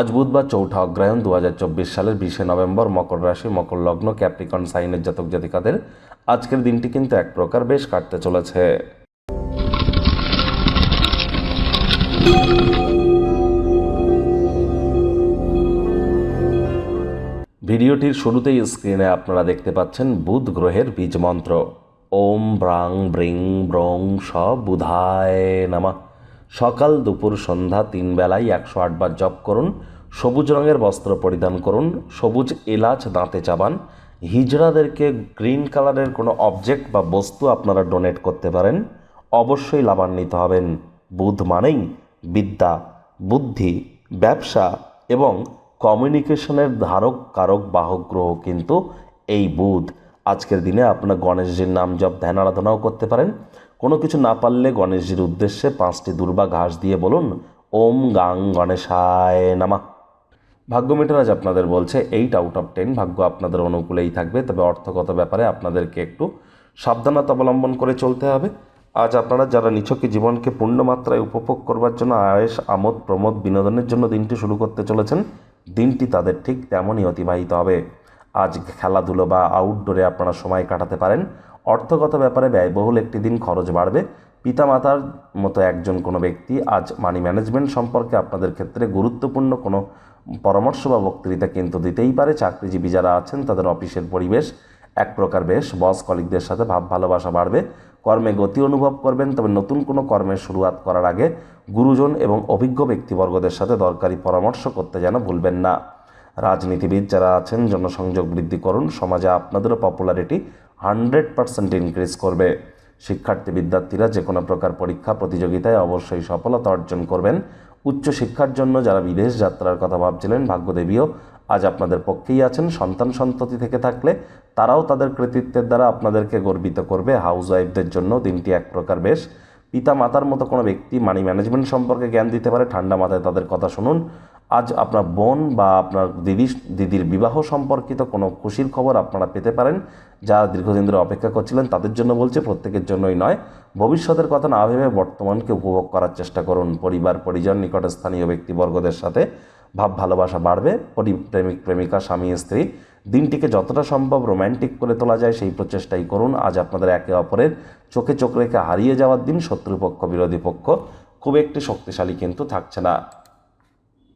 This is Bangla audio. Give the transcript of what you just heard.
আজ বুধবার চৌঠা অগ্রায়ণ দু সালের বিশে নভেম্বর মকর রাশি, মকর লগ্ন, ক্যাপ্রিকন, সাইনের জাতক জাতিকাদের আজকের দিনটি কিন্তু এক প্রকার বেশ কাটতে চলেছে। ভিডিওটির শুরুতেই স্ক্রিনে আপনারা দেখতে পাচ্ছেন বুধ গ্রহের বীজ মন্ত্র। ওম ব্রাং ব্রিং ব্রং স বুধায় নামা। সকাল দুপুর সন্ধ্যা তিন বেলায় একশো আটবার জপ করুন, সবুজ রঙের বস্ত্র পরিধান করুন, সবুজ এলাচ দাঁতে চাবান। হিজড়াদেরকে গ্রিন কালারের কোনো অবজেক্ট বা বস্তু আপনারা ডোনেট করতে পারেন। অবশ্যই লাভান্বিত হবেন। বুধ মানেই বিদ্যা, বুদ্ধি, ব্যবসা এবং কমিউনিকেশনের ধারক, কারক, বাহক, গ্রহ কিন্তু এই বুধ। আজকের দিনে আপনারা গণেশজির নাম জপ, ধ্যান, আরাধনাও করতে পারেন। কোনো কিছু না পারলে গণেশজির উদ্দেশ্যে পাঁচটি দুর্বা ঘাস দিয়ে বলুন, ওম গাং গণেশায় নামা। ভাগ্য মিটার আজ আপনাদের বলছে এইট আউট অফ টেন ভাগ্য আপনাদের অনুকূলেই থাকবে, তবে অর্থগত ব্যাপারে আপনাদেরকে একটু সাবধানতা অবলম্বন করে চলতে হবে। আজ আপনারা যারা নিছকে জীবনকে পূর্ণমাত্রায় উপভোগ করবার জন্য আয়েস, আমোদ, প্রমোদ, বিনোদনের জন্য দিনটি শুরু করতে চলেছেন, দিনটি তাদের ঠিক তেমনই অতিবাহিত হবে। আজ খেলাধুলো বা আউটডোরে আপনারা সময় কাটাতে পারেন। অর্থগত ব্যাপারে ব্যয়বহুল একটি দিন খরচ বাড়বে। পিতামাতার মতো একজন কোনো ব্যক্তি আজ মানি ম্যানেজমেন্ট সম্পর্কে আপনাদের ক্ষেত্রে গুরুত্বপূর্ণ কোনো পরামর্শ বা বক্তৃতা কিন্তু দিতেই পারে। চাকরিজীবী যারা আছেন, তাদের অফিসের পরিবেশ এক প্রকার বেশ। বস কলিকদের সাথে ভাব ভালোবাসা বাড়বে। কর্মে গতি অনুভব করবেন, তবে নতুন কোনো কর্মের শুরুয়াত করার আগে গুরুজন এবং অভিজ্ঞ ব্যক্তিবর্গদের সাথে দরকারি পরামর্শ করতে যেন ভুলবেন না। রাজনীতিবিদ যারা আছেন, জনসংযোগ বৃদ্ধি করুন, সমাজে আপনাদেরও পপুলারিটি হান্ড্রেড পার্সেন্ট ইনক্রিজ করবে। শিক্ষার্থী বিদ্যার্থীরা যে কোনো প্রকার পরীক্ষা, প্রতিযোগিতায় অবশ্যই সফলতা অর্জন করবেন। উচ্চ শিক্ষার জন্য যারা বিদেশ যাত্রার কথা ভাবছিলেন, ভাগ্যদেবীও আজ আপনাদের পক্ষেই আছেন। সন্তান সন্ততি থেকে থাকলে তারাও তাদের কৃতিত্বের দ্বারা আপনাদেরকে গর্বিত করবে। হাউস ওয়াইফদের জন্য দিনটি এক প্রকার বেশ। পিতা মাতার মতো কোনো ব্যক্তি মানি ম্যানেজমেন্ট সম্পর্কে জ্ঞান দিতে পারে, ঠান্ডা মাথায় তাদের কথা শুনুন। আজ আপনার বোন বা আপনার দিদি দিদির বিবাহ সম্পর্কিত কোনো খুশির খবর আপনারা পেতে পারেন যারা দীর্ঘদিন ধরে অপেক্ষা করছিলেন, তাদের জন্য বলছে, প্রত্যেকের জন্যই নয়। ভবিষ্যতের কথা না ভেবে বর্তমানকে উপভোগ করার চেষ্টা করুন। পরিবার, পরিজন নিকটস্থানীয় ব্যক্তিবর্গদের সাথে ভাব, ভালোবাসা বাড়বে। পরি প্রেমিক প্রেমিকা স্বামী, স্ত্রী, দিনটিকে যতটা সম্ভব রোম্যান্টিক করে তোলা যায়, সেই প্রচেষ্টাই করুন। আজ আপনাদের একে অপরের চোখে চোখ রেখে হারিয়ে যাওয়ার দিন, শত্রুপক্ষ, বিরোধী পক্ষ খুব একটি শক্তিশালী কিন্তু থাকছে না।